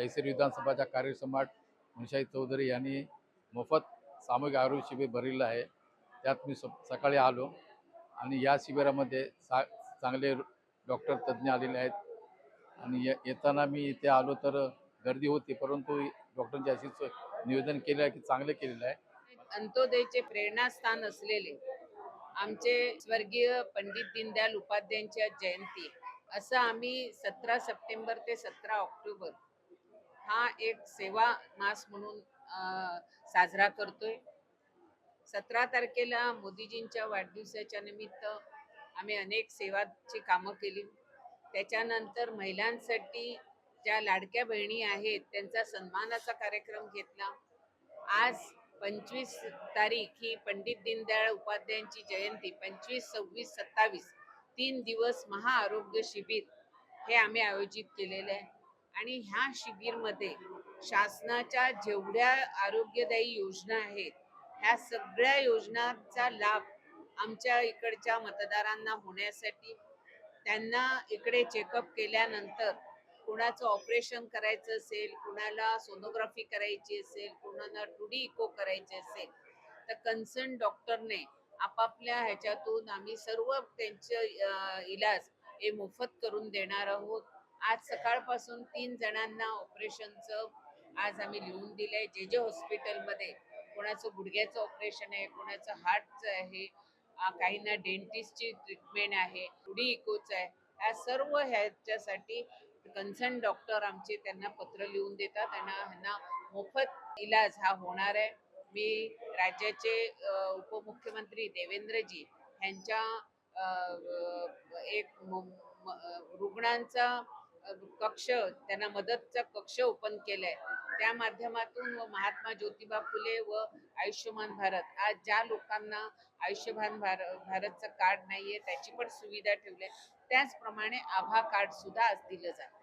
दहिसर विधानसभाच्या कार्यसम्राट मुनशाही चौधरी यांनी मोफत सामूहिक आरोग्य शिबिर भरलेलं आहे. त्यात मी स सकाळी आलो आणि या शिबिरामध्ये सा चांगले डॉक्टर तज्ज्ञ आलेले आहेत. आणि ये येताना मी इथे आलो तर गर्दी होती परंतु डॉक्टरांचे अशीच निवेदन केलं आहे की चांगलं केलेलं आहे. अंत्योदयचे प्रेरणास्थान असलेले आमचे स्वर्गीय पंडित दीनदयाल उपाध्यायांच्या जयंती असं आम्ही सतरा सप्टेंबर ते सतरा ऑक्टोबर हा एक सेवा मास म्हणून अं, साजरा करतोय. सतरा तारखेला मोदीजींच्या वाढदिवसाच्या निमित्त आम्ही अनेक सेवाची कामं केली. त्याच्यानंतर महिलांसाठी ज्या लाडक्या बहिणी आहेत त्यांचा सन्मानाचा कार्यक्रम घेतला. आज पंचवीस तारीख ही पंडित दीनदयाळ उपाध्यायांची जयंती पंचवीस सव्वीस सत्तावीस तीन दिवस महाआरोग्य शिबिर हे आम्ही आयोजित केलेलं आहे. आणि ह्या शिबिरमध्ये शासनाच्या जेवढ्या आरोग्यदायी योजना आहेत ह्या सगळ्या योजनांचा लाभ आमच्या इकडच्या मतदारांना होण्यासाठी त्यांना इकडे चेकअप केल्यानंतर कुणाचं ऑपरेशन करायचं असेल कुणाला सोनोग्राफी करायची असेल कुणाला टू डी इको करायची असेल तर कन्सर्न डॉक्टरने आपापल्या ह्याच्यातून आम्ही सर्व त्यांचे इलाज हे मोफत करून देणार आहोत. आज सकाळपासून तीन जणांना ऑपरेशनचं आज आम्ही लिहून दिलंय. जे जे हॉस्पिटलमध्ये कोणाचं गुडघ्याचं ऑपरेशन आहे कोणाचं हार्टचं आहे काहींना डेंटिस्टची ट्रीटमेंट आहे टुडी इकोचं आहे या सर्व ह्याच्यासाठी कन्सर्न डॉक्टर आमचे त्यांना पत्र लिहून देतात त्यांना ह्यांना मोफत इलाज हा होणार आहे. मी राज्याचे उपमुख्यमंत्री देवेंद्रजी ह्यांच्या एक रुग्णांचा कक्ष त्यांना मदतचा कक्ष ओपन केलाय. त्या माध्यमातून व महात्मा ज्योतिबा फुले व आयुष्यमान भारत आज ज्या लोकांना आयुष्यमान भार भारतचं कार्ड नाहीये त्याची पण सुविधा ठेवली आहे त्याचप्रमाणे आभा कार्ड सुद्धा आज दिलं जातं.